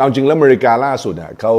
เอาจริงแล้วอเมริกาล่าสุดอะเขา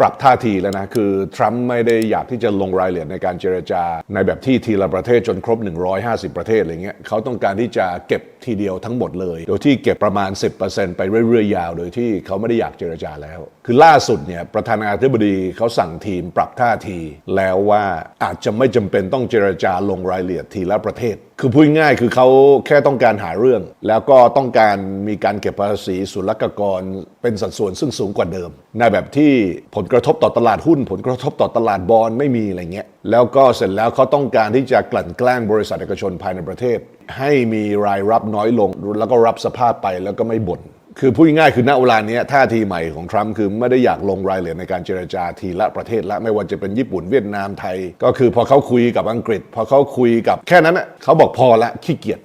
ปรับท่าทีแล้วนะ คือทรัมป์ไม่ได้อยากที่จะลงรายละเอียดในการเจรจา ในแบบที่ทีละประเทศจนครบ 150 ประเทศอะไรเงี้ยเขาต้องการที่จะเก็บทีเดียวทั้งหมดเลย โดยที่เก็บประมาณ 10%ไปเรื่อยๆยาว โดยที่เขาไม่ได้อยากเจรจาแล้ว คือล่าสุดเนี่ยประธานาธิบดีเขาสั่งทีมปรับท่าทีแล้วว่าอาจจะไม่จำเป็นต้องเจรจาลงรายละเอียดทีละประเทศ คือพูดง่ายคือเขาแค่ต้องการหาเรื่อง แล้วก็ต้องการมีการเก็บภาษีศุลกากรเป็นสัดส่วนซึ่งสูงกว่าเดิม ในแบบที่ผลกระทบต่อตลาดหุ้น ผลกระทบต่อตลาดบอลไม่มีอะไรเงี้ยแล้วก็เสร็จแล้วเขาต้องการที่จะกลั่นแกล้งบริษัทเอกชนภายในประเทศ ให้มีรายรับน้อยลง แล้วก็รับสภาพไปแล้วก็ไม่บ่นคือพูดง่ายๆคือณเวลานี้ท่าทีใหม่ของทรัมป์คือไม่ได้อยากลงรายละเอียดในการเจรจาทีละประเทศละไม่ว่าจะเป็นญี่ปุ่นเวียดนามไทย ก็คือพอเขาคุยกับอังกฤษ พอเขาคุยกับแค่นั้นนะเขาบอกพอละขี้เกียจ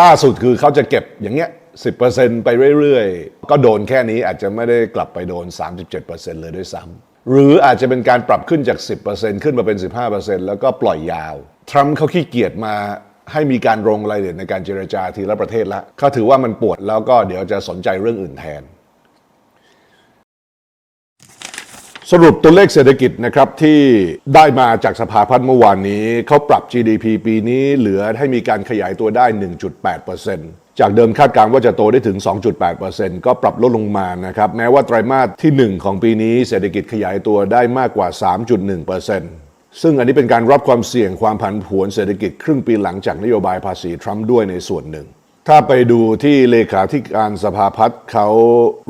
ล่าสุดคือเขาจะเก็บอย่างเงี้ย 10%ไปเรื่อยๆ ก็โดนแค่นี้อาจจะไม่ได้กลับไปโดน 37%เลยด้วยซ้ำหรืออาจจะเป็นการปรับขึ้นจาก 10%ขึ้นมาเป็น 15%แล้วก็ปล่อยยาว ทรัมป์เขาขี้เกียจมาให้มีการลงรายละเอียดในการเจรจาทีละประเทศละเขาถือว่ามันปวดแล้วก็เดี๋ยวจะสนใจเรื่องอื่นแทน สรุปตัวเลขเศรษฐกิจนะครับที่ได้มาจากสภาพัฒน์เมื่อวานนี้ เขาปรับ GDP ปีนี้เหลือให้มีการขยายตัวได้ 1.8% จากเดิมคาดการณ์ว่าจะโตได้ถึง 2.8%ก็ปรับลดลงมานะครับ แม้ว่าไตรมาสที่ 1 ของปีนี้เศรษฐกิจขยายตัวได้มากกว่า 3.1%ซึ่งอันนี้เป็นการรับความเสี่ยงความผันผวนเศรษฐกิจครึ่งปีหลังจากนโยบายภาษีทรัมป์ด้วยในส่วนหนึ่ง ถ้าไปดูที่เลขาธิการสภาพัฒน์เขา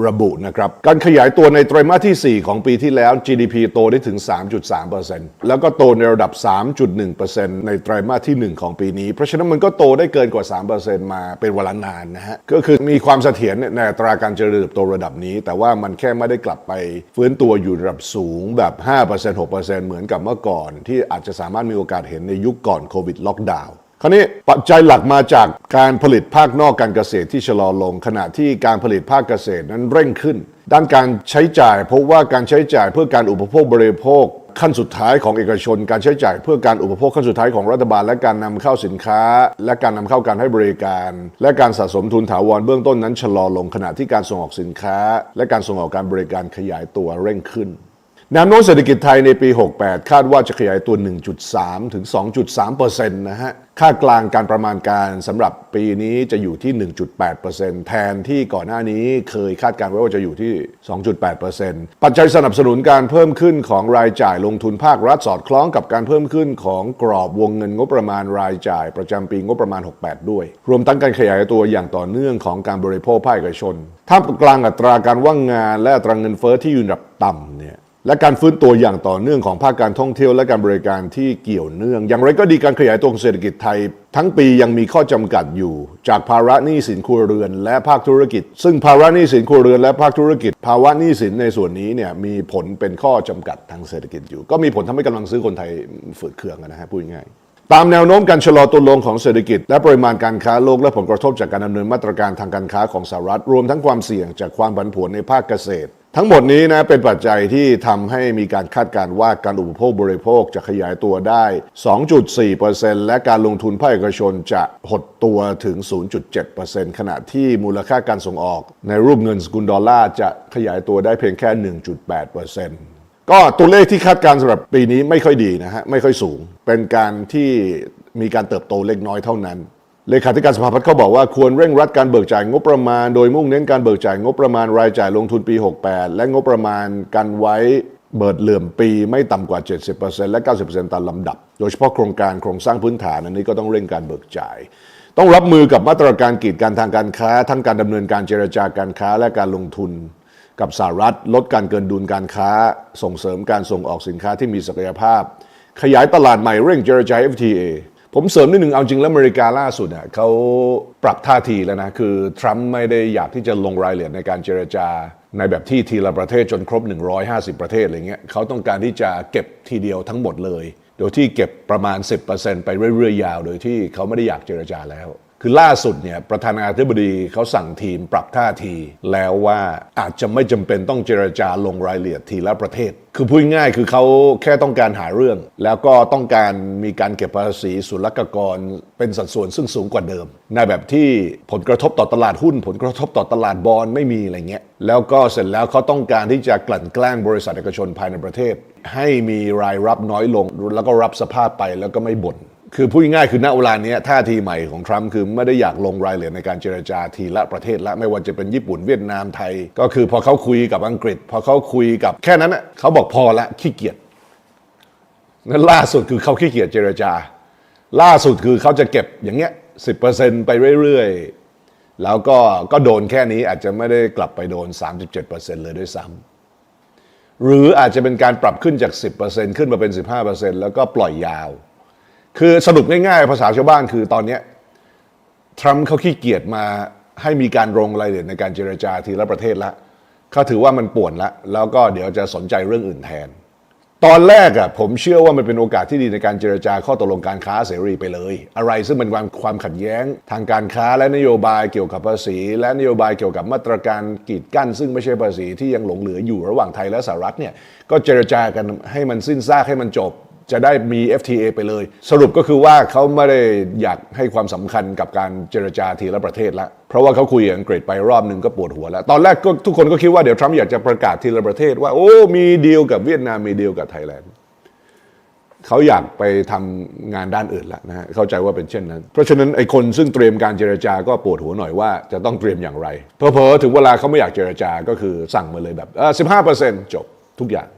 ระบุนะครับ การขยายตัวในไตรมาสที่ 4 ของปีที่แล้ว GDP โตได้ถึง 3.3%แล้วก็โตในระดับ 3.1%ในไตรมาสที่ 1 ของปีนี้ เพราะฉะนั้นมันก็โตได้เกินกว่า 3%มาเป็นเวลานานนะฮะ ก็คือมีความเสถียรในอัตราการเจริญเติบโตระดับนี้ แต่ว่ามันแค่ไม่ได้กลับไปฟื้นตัวอยู่ระดับสูงแบบ 5% 6%เหมือนกับเมื่อก่อน ที่อาจจะสามารถมีโอกาสเห็นในยุคก่อนโควิดล็อกดาวน์ คราวนี้ปัจจัยหลักมาจากการผลิตภาคนอกการเกษตรที่ชะลอลง ขณะที่การผลิตภาคเกษตรนั้นเร่งขึ้น ด้านการใช้จ่ายพบว่าการใช้จ่ายเพื่อการอุปโภคบริโภค ขั้นสุดท้ายของเอกชน การใช้จ่ายเพื่อการอุปโภคขั้นสุดท้ายของรัฐบาล และการนำเข้าสินค้า และการนำเข้าการให้บริการ และการสะสมทุนถาวรเบื้องต้นนั้นชะลอลง ขณะที่การส่งออกสินค้า และการส่งออกการบริการขยายตัวเร่งขึ้น แนวโน้มเศรษฐกิจไทยในปี 68 คาดว่าจะขยายตัว 1.3 ถึง 2.3%นะฮะ ค่ากลางการประมาณการสำหรับปีนี้จะอยู่ที่ 1.8%แทนที่ก่อนหน้านี้เคยคาดการณ์ไว้ว่าจะอยู่ที่ 2.8%ปัจจัยสนับสนุนการเพิ่มขึ้นของรายจ่ายลงทุนภาครัฐสอดคล้องกับการเพิ่มขึ้นของกรอบวงเงินงบประมาณรายจ่ายประจำปีงบประมาณ 68 ด้วย รวมทั้งการขยายตัวอย่างต่อเนื่องของการบริโภคภาคเอกชนท่ามกลางอัตราการว่างงานและอัตราเงินเฟ้อที่อยู่ระดับต่ำเนี่ย และการฟื้นตัวอย่างต่อเนื่องของภาคการท่องเที่ยวและการบริการที่เกี่ยวเนื่อง อย่างไรก็ดีการขยายตัวของเศรษฐกิจไทย ทั้งปียังมีข้อจำกัดอยู่ จากภาระหนี้สินครัวเรือน และภาคธุรกิจ ซึ่งภาระหนี้สินครัวเรือนและภาคธุรกิจ ภาวะหนี้สินในส่วนนี้เนี่ยมีผลเป็นข้อจำกัดทางเศรษฐกิจอยู่ ก็มีผลทำให้กำลังซื้อคนไทยฝืดเคืองนะฮะพูดง่ายตามแนวโน้มการชะลอตัวลงของเศรษฐกิจ และปริมาณการค้าโลกและผลกระทบจากการดำเนินมาตรการทางการค้าของสหรัฐ รวมทั้งความเสี่ยงจากความผันผวนในภาคเกษตร ทั้งหมดนี้นะเป็นปัจจัยที่ทำให้มีการคาดการณ์ว่าการอุปโภคบริโภคจะขยายตัวได้ 2.4%และการลงทุนภาคเอกชนจะหดตัวถึง 0.7%ขณะที่มูลค่าการส่งออก ในรูปเงินสกุลดอลลาร์จะขยายตัวได้เพียงแค่ 1.8%ก็ตัวเลขที่คาดการณ์สำหรับปีนี้ไม่ค่อยดีนะฮะไม่ค่อยสูง เป็นการที่มีการเติบโตเล็กน้อยเท่านั้น เลขาธิการสภาพัฒน์เขาบอกว่าควรเร่งรัดการเบิกจ่ายงบประมาณ โดยมุ่งเน้นการเบิกจ่ายงบประมาณรายจ่ายลงทุนปี 68 และงบประมาณกันไว้เบิดเหลื่อมปีไม่ต่ำกว่า 70%และ 90%ตามลำดับ โดยเฉพาะโครงการโครงสร้างพื้นฐานอันนี้ก็ต้องเร่งการเบิกจ่าย ต้องรับมือกับมาตรการกีดกันทางการค้า ทั้งการดำเนินการเจรจาการค้าและการลงทุน กับสหรัฐ ลดการเกินดุลการค้า ส่งเสริมการส่งออกสินค้าที่มีศักยภาพ ขยายตลาดใหม่เร่งเจรจา FTA ผมเสริมนิดหนึ่งเอาจริงแล้วอเมริกาล่าสุดเนี่ยเขาปรับท่าทีแล้วนะ คือทรัมป์ไม่ได้อยากที่จะลงรายละเอียดในการเจรจา ในแบบที่ทีละประเทศจนครบ 150 ประเทศอะไรเงี้ยเขาต้องการที่จะเก็บทีเดียวทั้งหมดเลย โดยที่เก็บประมาณ 10%ไปเรื่อยๆยาว โดยที่เขาไม่ได้อยากเจรจาแล้ว คือล่าสุดเนี่ยประธานาธิบดีเขาสั่งทีมปรับท่าที แล้วว่าอาจจะไม่จำเป็นต้องเจรจาลงรายละเอียดทีละประเทศ คือพูดง่ายคือเขาแค่ต้องการหาเรื่อง แล้วก็ต้องการมีการเก็บภาษีศุลกากรเป็นสัดส่วนซึ่งสูงกว่าเดิม ในแบบที่ผลกระทบต่อตลาดหุ้น ผลกระทบต่อตลาดบอลไม่มีอะไรเงี้ยแล้วก็เสร็จแล้วเขาต้องการที่จะกลั่นแกล้งบริษัทเอกชนภายในประเทศ ให้มีรายรับน้อยลง แล้วก็รับสภาพไปแล้วก็ไม่บ่น คือพูดง่ายๆคือณเวลานี้ท่าทีใหม่ของทรัมป์คือไม่ได้อยากลงรายละเอียดในการเจรจาทีละประเทศละไม่ว่าจะเป็นญี่ปุ่นเวียดนามไทย ก็คือพอเขาคุยกับอังกฤษ พอเขาคุยกับแค่นั้นน่ะเขาบอกพอละขี้เกียจนั้นล่าสุดคือเขาขี้เกียจเจรจา ล่าสุดคือเขาจะเก็บอย่างเงี้ยสิไปเรื่อยๆ แล้วก็ก็โดนแค่นี้อาจจะไม่ได้กลับไปโดน 37%เลยด้วยซ้ำหรืออาจจะเป็นการปรับขึ้นจาก 10%ขึ้นมาเป็น 15%แล้วก็ปล่อยยาว คือสรุปง่ายๆ ภาษาชาวบ้านคือตอนนี้ทรัมป์เขาขี้เกียจมาให้มีการลงรายละเอียดในการเจรจาทีละประเทศละเขาถือว่ามันป่วนละแล้วก็เดี๋ยวจะสนใจเรื่องอื่นแทน ตอนแรกอะผมเชื่อว่ามันเป็นโอกาสที่ดีในการเจรจาข้อตกลงการค้าเสรีไปเลย อะไรซึ่งเป็นความความขัดแย้งทางการค้าและนโยบายเกี่ยวกับภาษี และนโยบายเกี่ยวกับมาตรการกีดกั้น ซึ่งไม่ใช่ภาษีที่ยังหลงเหลืออยู่ระหว่างไทยและสหรัฐเนี่ยก็เจรจากันให้มันสิ้นซากให้มันจบ จะได้มี FTA ไปเลย สรุปก็คือว่าเขาไม่ได้อยากให้ความสำคัญกับการเจรจาทีละประเทศละเพราะว่าเขาคุยกับอังกฤษไปรอบหนึ่งก็ปวดหัวแล้ว ตอนแรกก็ทุกคนก็คิดว่าเดี๋ยวทรัมป์อยากจะประกาศทีละประเทศว่าโอ้มีดีลกับเวียดนามมีดีลกับไทยแลนด์เขาอยากไปทำงานด้านอื่นแล้วนะฮะเข้าใจว่าเป็นเช่นนั้น เพราะฉะนั้นไอ้คนซึ่งเตรียมการเจรจาก็ปวดหัวหน่อยว่าจะต้องเตรียมอย่างไรเพอเพอถึงเวลาเขาไม่อยากเจรจาก็คือสั่งมาเลยแบบสิบห้าเปอร์เซ็นต์จบทุกอย่าง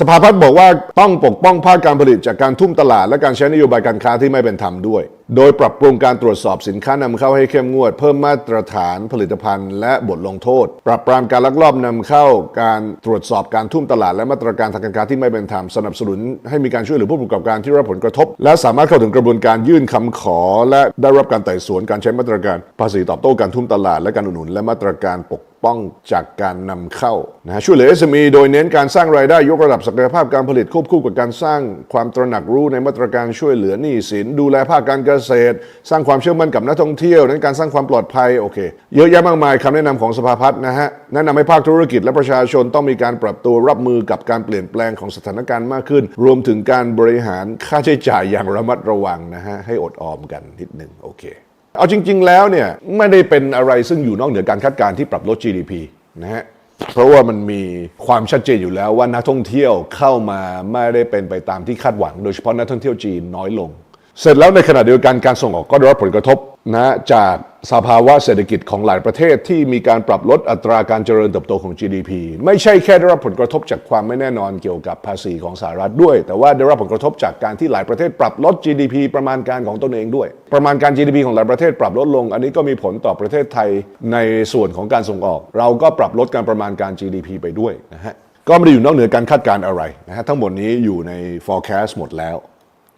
สภาพัฒน์บอกว่าต้องปกป้องภาคการผลิตจากการทุ่มตลาด และการใช้นโยบายการค้าที่ไม่เป็นธรรมด้วย โดยปรับปรุงการตรวจสอบสินค้านำเข้าให้เข้มงวด เพิ่มมาตรฐานผลิตภัณฑ์ และบทลงโทษ ปรับปรามการลักลอบนำเข้า การตรวจสอบการทุ่มตลาด และมาตรการทางการค้าที่ไม่เป็นธรรมสนับสนุน ให้มีการช่วยเหลือผู้ประกอบการที่รับผลกระทบ และสามารถเข้าถึงกระบวนการยื่นคำขอ และได้รับการไต่สวนการใช้มาตรการภาษีตอบโต้การทุ่มตลาดและการอุดหนุนและมาตรการปกป้องจากการนำเข้านะฮะช่วยเหลือ SME โดยเน้นการสร้างรายได้ยกระดับศักยภาพการผลิตควบคู่กับการสร้างความตระหนักรู้ในมาตรการช่วยเหลือหนี้สิน ดูแลภาคการเกษตร สร้างความเชื่อมั่นกับนักท่องเที่ยวเน้นการสร้างความปลอดภัยโอเค เยอะแยะมากมายคำแนะนำของสภาพัฒน์นะฮะแนะนำให้ภาคธุรกิจและประชาชนต้องมีการปรับตัวรับมือกับการเปลี่ยนแปลงของสถานการณ์มากขึ้น รวมถึงการบริหารค่าใช้จ่ายอย่างระมัดระวังนะฮะให้อดออมกันนิดหนึ่งโอเค เอาจริง ๆ แล้วเนี่ยไม่ได้เป็นอะไรซึ่งอยู่นอกเหนือการคาดการณ์ที่ปรับลด GDP นะฮะเพราะว่ามันมีความชัดเจนอยู่แล้วว่านักท่องเที่ยวเข้ามาไม่ได้เป็นไปตามที่คาดหวัง โดยเฉพาะนักท่องเที่ยวจีนน้อยลง เสร็จแล้วในขณะเดียวกันการส่งออกก็ได้รับผลกระทบ นะจากสภาวะเศรษฐกิจของหลายประเทศที่มีการปรับลดอัตราการเจริญเติบโตของ GDP ไม่ใช่แค่ได้รับผลกระทบจากความไม่แน่นอนเกี่ยวกับภาษีของสหรัฐด้วย แต่ว่าได้รับผลกระทบจากการที่หลายประเทศปรับลด GDP ประมาณการของตนเองด้วย ประมาณการ GDP ของหลายประเทศปรับลดลง อันนี้ก็มีผลต่อประเทศไทยในส่วนของการส่งออก เราก็ปรับลดการประมาณการ GDP ไปด้วยนะฮะก็ไม่ได้อยู่นอกเหนือการคาดการณ์อะไรนะฮะทั้งหมดนี้อยู่ใน forecast หมดแล้ว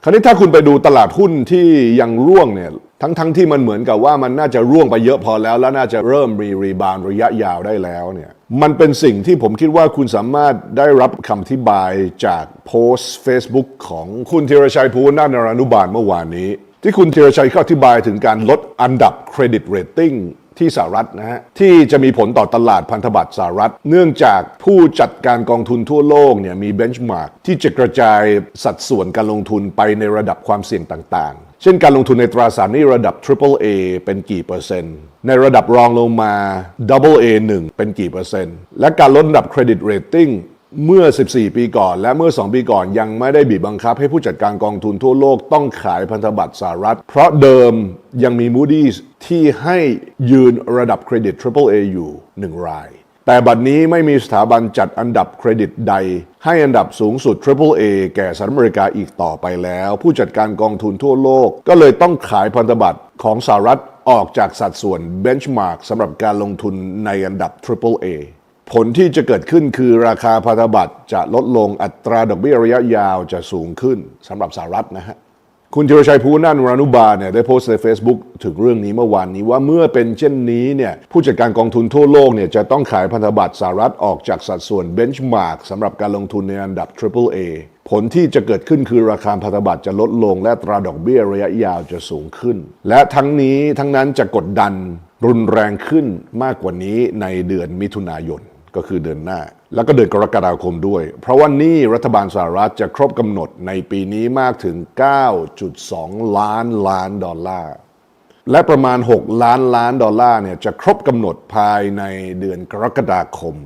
คราวนี้ถ้าคุณไปดูตลาดหุ้นที่ยังร่วงเนี่ย ทั้งทั้งที่มันเหมือนกับว่ามันน่าจะร่วงไปเยอะพอแล้ว แล้วน่าจะเริ่มรีรีบาวระยะยาวได้แล้วเนี่ยมันเป็นสิ่งที่ผมคิดว่าคุณสามารถได้รับคำอธิบายจากโพสต์ Facebook ของคุณธีรชัยภูวนาถนรานุบาลเมื่อวานนี้ ที่คุณธีรชัยเขาอธิบายถึงการลดอันดับเครดิตเรตติ้งที่สหรัฐนะฮะที่จะมีผลต่อตลาดพันธบัตรสหรัฐ เนื่องจากผู้จัดการกองทุนทั่วโลกเนี่ยมีเบนช์มาร์กที่จะกระจายสัดส่วนการลงทุนไปในระดับความเสี่ยงต่างๆ เช่นการลงทุนในตราสารหนี้ระดับ Triple A เป็นกี่เปอร์เซ็นต์ ในระดับรองลงมา Double A 1 เป็นกี่เปอร์เซ็นต์ และการลดระดับเครดิตเรตติ้งเมื่อ 14 ปีก่อน และเมื่อ 2 ปีก่อนยังไม่ได้บีบบังคับ ให้ผู้จัดการกองทุนทั่วโลกต้องขายพันธบัตรสหรัฐ เพราะเดิมยังมี Moody's ที่ให้ยืนระดับเครดิต Triple A อยู่ 1 ราย แต่บัดนี้ไม่มีสถาบันจัดอันดับเครดิตใด ให้อันดับสูงสุด Triple A แก่สหรัฐอเมริกาอีกต่อไปแล้ว ผู้จัดการกองทุนทั่วโลก ก็เลยต้องขายพันธบัตรของสหรัฐออกจากสัดส่วน Benchmark สำหรับการลงทุนในอันดับ Triple A ผลที่จะเกิดขึ้นคือราคาพันธบัตรจะลดลงอัตราดอกเบี้ยระยะยาวจะสูงขึ้นสำหรับสหรัฐนะฮะ คุณธีรชัยภูนันวรานุบาลเนี่ยได้โพสต์ใน Facebook ถึงเรื่องนี้เมื่อวานนี้ว่าเมื่อเป็นเช่นนี้เนี่ยผู้จัดการกองทุนทั่วโลกเนี่ยจะต้องขายพันธบัตรสหรัฐออกจากสัดส่วนเบนช์มาร์กสำหรับการลงทุนในอันดับ Triple A ผลที่จะเกิดขึ้นคือราคาพันธบัตรจะลดลงและตราดอกเบี้ยระยะยาวจะสูงขึ้น และทั้งนี้ทั้งนั้นจะกดดันรุนแรงขึ้นมากกว่านี้ในเดือนมิถุนายนก็คือเดือนหน้า แล้วก็เดือนกรกฎาคมด้วย เพราะว่านี่รัฐบาลสหรัฐจะครบกำหนดในปีนี้มากถึง 9.2 ล้านล้านดอลลาร์ และประมาณ 6 ล้านล้านดอลลาร์เนี่ยจะครบกำหนดภายในเดือนกรกฎาคม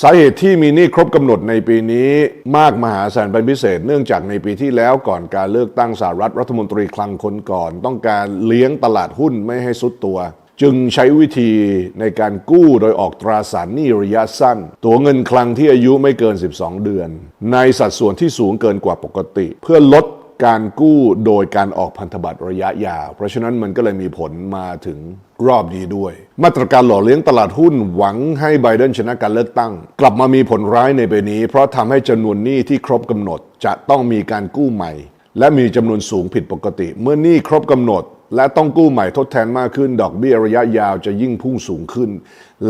สาเหตุที่มีนี้ครบกำหนดในปีนี้มากมหาศาลเป็นพิเศษ เนื่องจากในปีที่แล้วก่อนการเลือกตั้งสหรัฐรัฐมนตรีคลังคนก่อน ต้องการเลี้ยงตลาดหุ้นไม่ให้สุดตัว จึงใช้วิธีในการกู้โดยออกตราสารหนี้ระยะสั้น ตัวเงินคลังที่อายุไม่เกิน 12 เดือน ในสัดส่วนที่สูงเกินกว่าปกติ เพื่อลดการกู้โดยการออกพันธบัตรระยะยาว เพราะฉะนั้นมันก็เลยมีผลมาถึงรอบนี้ด้วย มาตรการหล่อเลี้ยงตลาดหุ้นหวังให้ไบเดนชนะการเลือกตั้ง กลับมามีผลร้ายในปีนี้ เพราะทำให้จำนวนหนี้ที่ครบกำหนดจะต้องมีการกู้ใหม่ และมีจำนวนสูงผิดปกติ เมื่อหนี้ครบกำหนด และต้องกู้ใหม่ทดแทนมากขึ้น ดอกเบี้ยระยะยาวจะยิ่งพุ่งสูงขึ้น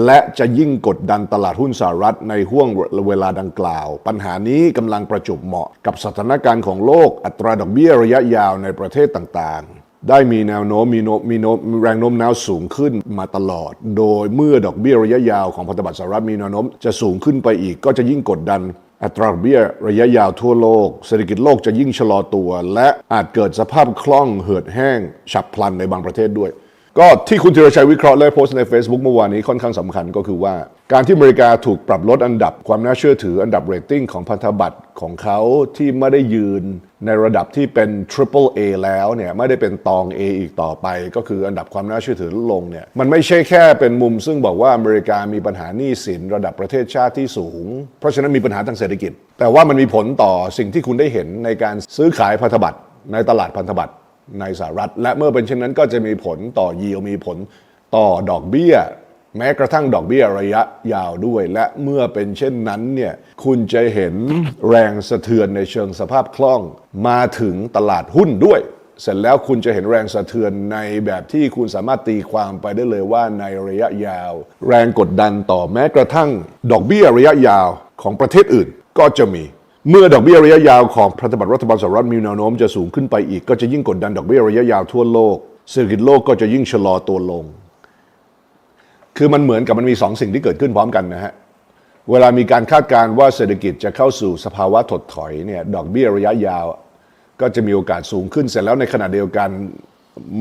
และจะยิ่งกดดันตลาดหุ้นสหรัฐในห่วงเวลาดังกล่าว ปัญหานี้กำลังประจบเหมาะกับสถานการณ์ของโลกอัตราดอกเบี้ยระยะยาวในประเทศต่างๆ ได้มีแนวโน้มมีโนมีโนมีแรงโน้มน้าวสูงขึ้นมาตลอด โดยเมื่อดอกเบี้ยระยะยาวของพันธบัตรสหรัฐมีแนวโน้มจะสูงขึ้นไปอีกก็จะยิ่งกดดัน อัตราดอกเบี้ยระยะยาวทั่วโลก เศรษฐกิจโลกจะยิ่งชะลอตัว และอาจเกิดสภาพคล่องเหือดแห้ง ฉับพลันในบางประเทศด้วย ก็ที่คุณธีรชัยวิเคราะห์และโพสต์ใน Facebook เมื่อวานนี้ค่อนข้างสำคัญก็คือว่า การที่อเมริกาถูกปรับลดอันดับความน่าเชื่อถืออันดับเรตติ้งของพันธบัตรของเขาที่ไม่ได้ยืนในระดับที่เป็น Triple A แล้วเนี่ยไม่ได้เป็นตอง A อีกต่อไป ก็คืออันดับความน่าเชื่อถือลดลงเนี่ยมันไม่ใช่แค่เป็นมุมซึ่งบอกว่าอเมริกามีปัญหาหนี้สินระดับประเทศชาติที่สูง เพราะฉะนั้นมีปัญหาทางเศรษฐกิจ แต่ว่ามันมีผลต่อสิ่งที่คุณได้เห็นในการซื้อขายพันธบัตรในตลาดพันธบัตร ในสหรัฐ และเมื่อเป็นเช่นนั้นก็จะมีผลต่อยีวมีผลต่อดอกเบี้ย แม้กระทั่งดอกเบี้ยระยะยาวด้วย และเมื่อเป็นเช่นนั้นเนี่ยคุณจะเห็นแรงสะเทือนในเชิงสภาพคล่องมาถึงตลาดหุ้นด้วย เสร็จแล้วคุณจะเห็นแรงสะเทือนในแบบที่คุณสามารถตีความไปได้เลยว่าในระยะยาว แรงกดดันต่อแม้กระทั่ง ดอกเบี้ยระยะยาวของประเทศอื่นก็จะมี เมื่อดอกเบี้ยระยะยาวของพันธบัตรรัฐบาลสหรัฐมีแนวโน้มจะสูงขึ้นไปอีก ก็จะยิ่งกดดันดอกเบี้ยระยะยาวทั่วโลกเศรษฐกิจโลกก็จะยิ่งชะลอตัวลง คือมันเหมือนกับมันมีสองสิ่งที่เกิดขึ้นพร้อมกันนะฮะ เวลามีการคาดการณ์ว่าเศรษฐกิจจะเข้าสู่สภาวะถดถอยเนี่ยดอกเบี้ยระยะยาว ก็จะมีโอกาสสูงขึ้นเสร็จแล้วในขณะเดียวกัน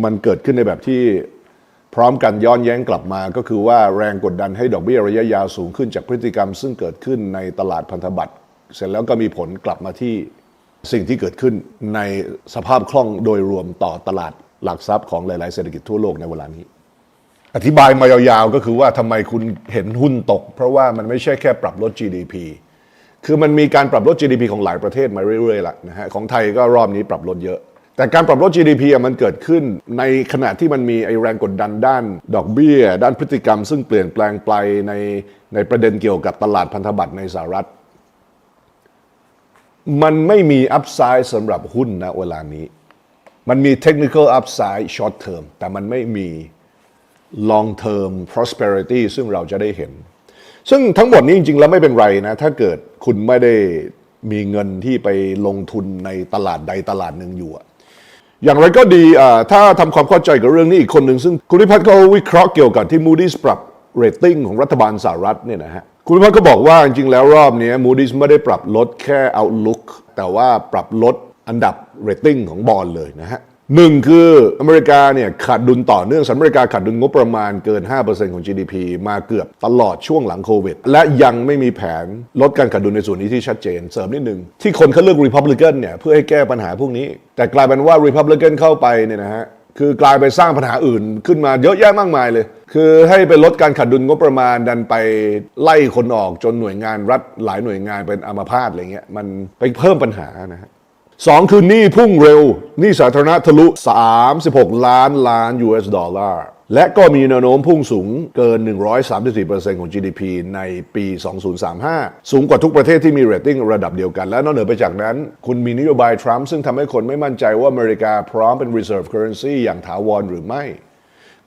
มันเกิดขึ้นในแบบที่พร้อมกันย้อนแย้งกลับมา ก็คือว่าแรงกดดันให้ดอกเบี้ยระยะยาวสูงขึ้นจากพฤติกรรม ซึ่งเกิดขึ้นในตลาดพันธบัตร เสร็จแล้วก็มีผลกลับมาที่สิ่งที่เกิดขึ้นในสภาพคล่องโดยรวมต่อตลาดหลักทรัพย์ของหลาย ๆ เศรษฐกิจทั่วโลกในเวลานี้ อธิบายมายาวๆก็คือว่าทำไมคุณเห็นหุ้นตก เพราะว่ามันไม่ใช่แค่ปรับลด GDP คือมันมีการปรับลด GDP ของหลายประเทศมาเรื่อยๆละนะฮะของไทยก็รอบนี้ปรับลดเยอะ แต่การปรับลด GDP มันเกิดขึ้นในขณะที่มันมีไอแรงกดดันด้าน ดอกเบี้ย ด้านพฤติกรรม ซึ่งเปลี่ยนแปลงไปในในประเด็นเกี่ยวกับตลาดพันธบัตรในสหรัฐ มันไม่มีอัพไซด์สำหรับหุ้นนะเวลานี้ มันมี technical upside short term แต่มันไม่มี long term prosperity ซึ่งเราจะได้เห็น ซึ่งทั้งหมดนี้จริงๆ แล้วไม่เป็นไรนะ ถ้าเกิดคุณไม่ได้มีเงินที่ไปลงทุนในตลาดใดตลาดหนึ่งอยู่อะอย่างไรก็ดีถ้าทำความเข้าใจกับเรื่องนี้อีกคนหนึ่งซึ่งคุณพิพัฒน์เขาวิเคราะห์เกี่ยวกับที่ Moody's ปรับเรตติ้งของรัฐบาลสหรัฐเนี่ยนะฮะ คุณพัฒก็บอกว่าจริงๆ แล้วรอบนี้ Moody's ไม่ได้ปรับลดแค่ Outlook แต่ว่าปรับลดอันดับเรตติ้งของบอลเลยนะฮะหนึ่งคืออเมริกาเนี่ยขาดดุลต่อเนื่องสหรัฐอเมริกาขาดดุลงบประมาณเกิน 5%ของ GDP มาเกือบตลอดช่วงหลังโควิด และยังไม่มีแผนลดการขาดดุลในส่วนนี้ที่ชัดเจน เสริมนิดนึง ที่คนเขาเลือก Republican เนี่ยเพื่อให้แก้ปัญหาพวกนี้ แต่กลายเป็นว่า Republican เข้าไปเนี่ยนะฮะ คือกลายไปสร้างปัญหาอื่นขึ้นมาเยอะแยะมากมายเลย คือให้ไปลดการขาดดุลงบประมาณดันไปไล่คนออกจนหน่วยงานรัฐหลายหน่วยงานเป็นอัมพาตอะไรเงี้ยมันไปเพิ่มปัญหานะฮะสองคือหนี้พุ่งเร็วหนี้สาธารณะทะลุ 36 ล้านล้าน US ดอลลาร์ และก็มีแนวโน้มพุ่งสูงเกิน 134%ของ GDP ในปี 2035 สูงกว่าทุกประเทศที่มีเรตติ้งระดับเดียวกัน และนอกเหนือไปจากนั้น คุณมีนโยบายทรัมป์ซึ่งทำให้คนไม่มั่นใจว่าอเมริกาพร้อมเป็น reserve currency อย่างถาวรหรือไม่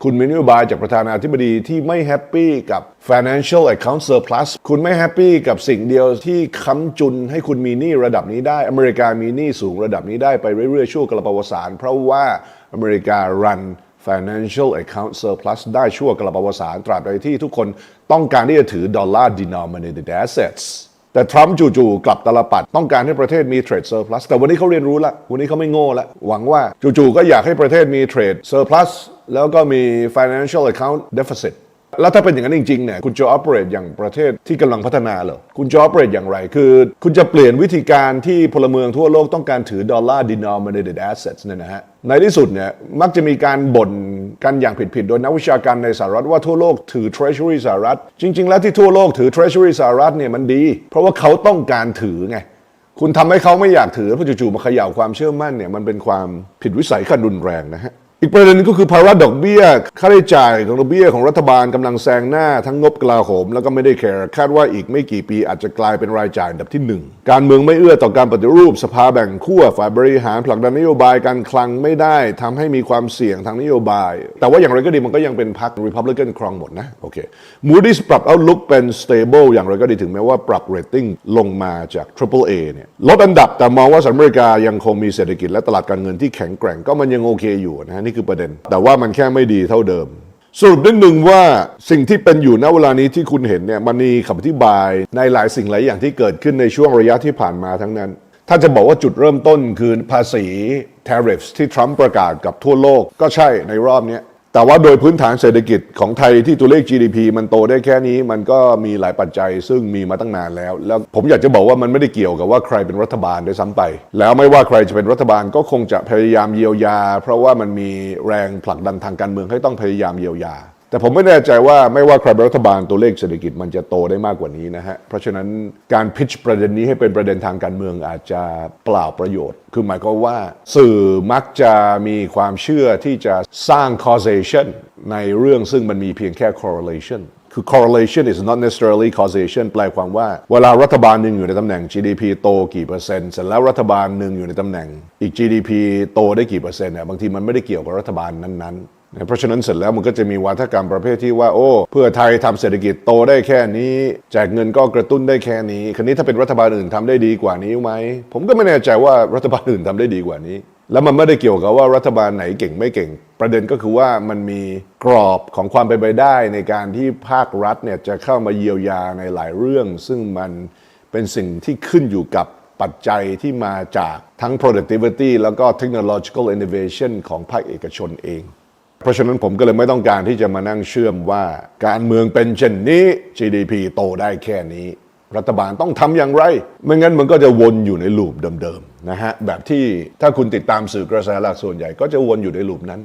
คุณมีนโยบายจากประธานาธิบดีที่ไม่แฮปปี้กับ financial account surplus คุณไม่แฮปปี้กับสิ่งเดียวที่ค้ำจุนให้คุณมีหนี้ระดับนี้ได้ อเมริกามีหนี้สูงระดับนี้ได้ไปเรื่อยๆชั่วกระปวสานเพราะว่าอเมริกา run financial account surplus ได้ชั่วกระปวสารตราบใดที่ทุกคนต้องการที่จะถือ dollar denominated assets แต่ทรัมป์จู่ๆกลับตลปัดต้องการให้ประเทศมีเทรดเซอร์พลัสแต่วันนี้เขาเรียนรู้ละวันนี้เขาไม่โง่ละหวังว่าจู่ๆก็อยากให้ประเทศมีเทรดเซอร์พลัสแล้วก็มี financial account deficit แล้วถ้าเป็นอย่างนั้นจริงๆเนี่ยคุณจะ operate อย่างประเทศที่กำลังพัฒนาเหรอคุณจะ operate อย่างไร คือคุณจะเปลี่ยนวิธีการที่พลเมืองทั่วโลกต้องการถือ dollar denominated assets เนี่ยนะฮะในที่สุดเนี่ยมักจะมีการบ่นกันอย่างผิดๆ โดยนักวิชาการในสหรัฐว่าทั่วโลกถือ treasury สหรัฐ จริง ๆ แล้วที่ทั่วโลกถือ treasury สหรัฐเนี่ยมันดี เพราะว่าเขาต้องการถือไงคุณทำให้เขาไม่อยากถือเพราะจู่ๆมาเขย่าความเชื่อมั่นเนี่ยมันเป็นความผิดวิสัยขั้นรุนแรงนะฮะ อีกประเด็นหนึงก็คือภาระดอกเบี้ย ค่าใช้จ่ายของดอกเบี้ยของรัฐบาลกำลังแซงหน้าทั้งงบกลาโหม แล้วก็ไม่ได้แคร์คาดว่าอีกไม่กี่ปีอาจจะกลายเป็นรายจ่ายอันดับที่หนึ่งการเมืองไม่เอื้อต่อการปฏิรูปสภาแบ่งขั้วฝ่ายบริหารผลักดันนโยบายการคลังไม่ได้ทำให้มีความเสี่ยงทางนโยบาย แต่ว่าอย่างไรก็ดีมันก็ยังเป็นพรรค Republican ครองหมดนะโอเค Moody's ปรับ outlook เป็น stable อย่างไรก็ดีถึงแม้ว่าปรับ rating ลงมาจาก Triple A เนี่ยลดอันดับแต่มองว่าสหรัฐอเมริกายังคงมีเศรษฐกิจและตลาดการเงินที่แข็งแกร่งก็มันยังโอเคอยู่นะนี่คือประเด็น แต่ว่ามันแค่ไม่ดีเท่าเดิม สรุปนิดหนึ่งว่าสิ่งที่เป็นอยู่ณเวลานี้ที่คุณเห็นเนี่ยมันมีคำอธิบายในหลายสิ่งหลายอย่างที่เกิดขึ้นในช่วงระยะที่ผ่านมาทั้งนั้น ถ้าจะบอกว่าจุดเริ่มต้นคือภาษี tariffs ที่ทรัมป์ประกาศกับทั่วโลกก็ใช่ในรอบนี้ แต่ว่าโดยพื้นฐานเศรษฐกิจของไทยที่ตัวเลข GDP มันโตได้แค่นี้ มันก็มีหลายปัจจัยซึ่งมีมาตั้งนานแล้ว แล้วผมอยากจะบอกว่ามันไม่ได้เกี่ยวกับว่าใครเป็นรัฐบาลด้วยซ้ำไป แล้วไม่ว่าใครจะเป็นรัฐบาลก็คงจะพยายามเยียวยา เพราะว่ามันมีแรงผลักดันทางการเมืองให้ต้องพยายามเยียวยา แต่ผมไม่แน่ใจว่าไม่ว่าใครเป็นรัฐบาลตัวเลขเศรษฐกิจมันจะโตได้มากกว่านี้นะฮะ เพราะฉะนั้นการพิชประเด็นนี้ให้เป็นประเด็นทางการเมืองอาจจะเปล่าประโยชน์ คือหมายความว่าสื่อมักจะมีความเชื่อที่จะสร้าง causation ในเรื่องซึ่งมันมีเพียงแค่ correlation คือ correlation is not necessarily causation แปลความว่า เวลารัฐบาลหนึ่งอยู่ในตำแหน่ง GDP โตกี่เปอร์เซ็นต์เสร็จแล้วรัฐบาลหนึ่งอยู่ในตำแหน่ง อีก GDP โตได้กี่เปอร์เซ็นต์เนี่ยบางทีมันไม่ได้เกี่ยวกับรัฐบาลนั้นๆ เพราะฉะนั้นเสร็จแล้วมันก็จะมีวาทกรรมประเภทที่ว่าโอ้ เพื่อไทยทำเศรษฐกิจโตได้แค่นี้แจกเงินก็กระตุ้นได้แค่นี้คราวนี้ถ้าเป็นรัฐบาลอื่นทำได้ดีกว่านี้ไหมผมก็ไม่แน่ใจว่ารัฐบาลอื่นทำได้ดีกว่านี้ แล้วมันไม่ได้เกี่ยวกับว่ารัฐบาลไหนเก่งไม่เก่ง ประเด็นก็คือว่ามันมีกรอบของความเป็นไปได้ในการที่ภาครัฐเนี่ยจะเข้ามาเยียวยาในหลายเรื่อง ซึ่งมันเป็นสิ่งที่ขึ้นอยู่กับปัจจัยที่มาจากทั้ง productivity แล้วก็ technological innovation ของภาคเอกชนเอง เพราะฉะนั้นผมก็เลยไม่ต้องการที่จะมานั่งเชื่อมว่า การเมืองเป็นเช่นนี้ GDP โตได้แค่นี้ รัฐบาลต้องทำอย่างไร ไม่งั้นมันก็จะวนอยู่ในลูปเดิมๆนะฮะแบบที่ถ้าคุณติดตามสื่อกระแสหลักส่วนใหญ่ก็จะวนอยู่ในลูปนั้น